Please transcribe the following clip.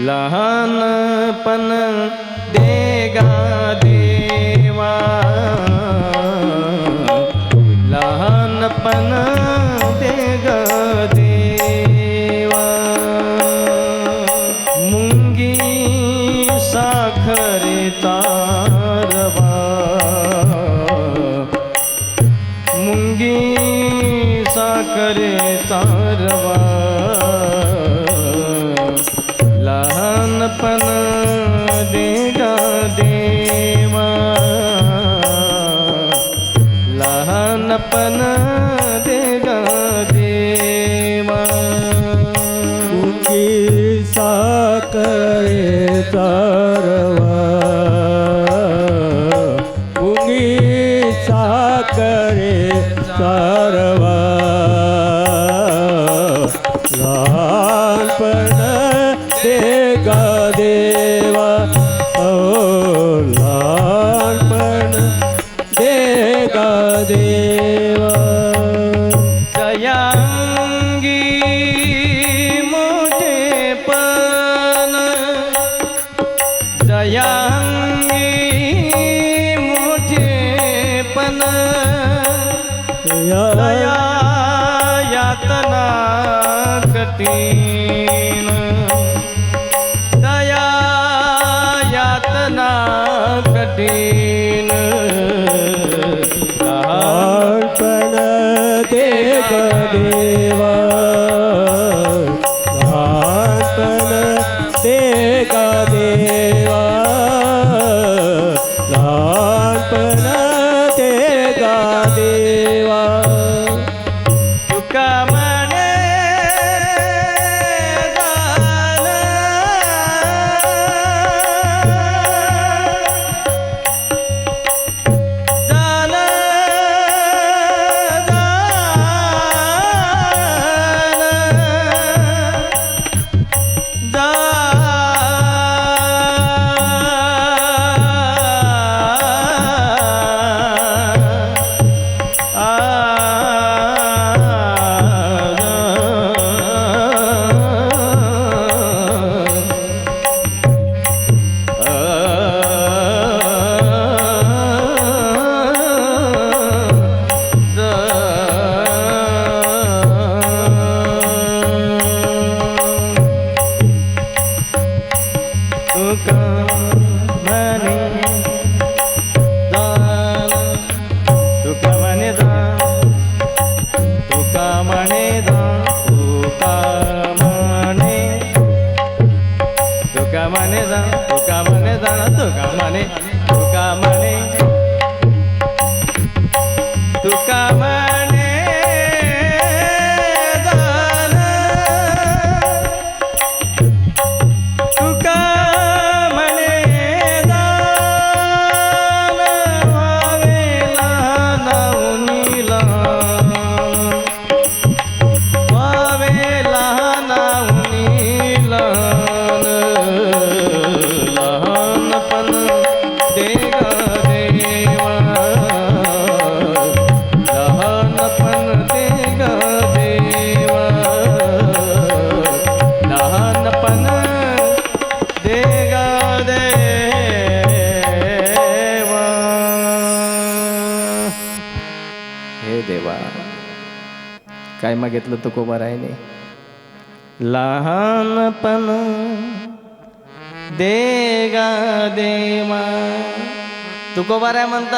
लहानपण देगा देवा. लहानपण देगा देवा. मुंगी साखरे तारवा मुंगी साखरे तारवा लहानपण देगा देवा। लहानपण देगा देवा। मुंगी साखरे सारवा उगी साखरे तारवा દયાંગી મુઠે પન યાતના કઠિન દયા યાતના કઠિન પન તે કદી come देवा. काय मागितलं तुकोबा रायने? लहानपण देगा देवा. तुकोबा राय म्हणतात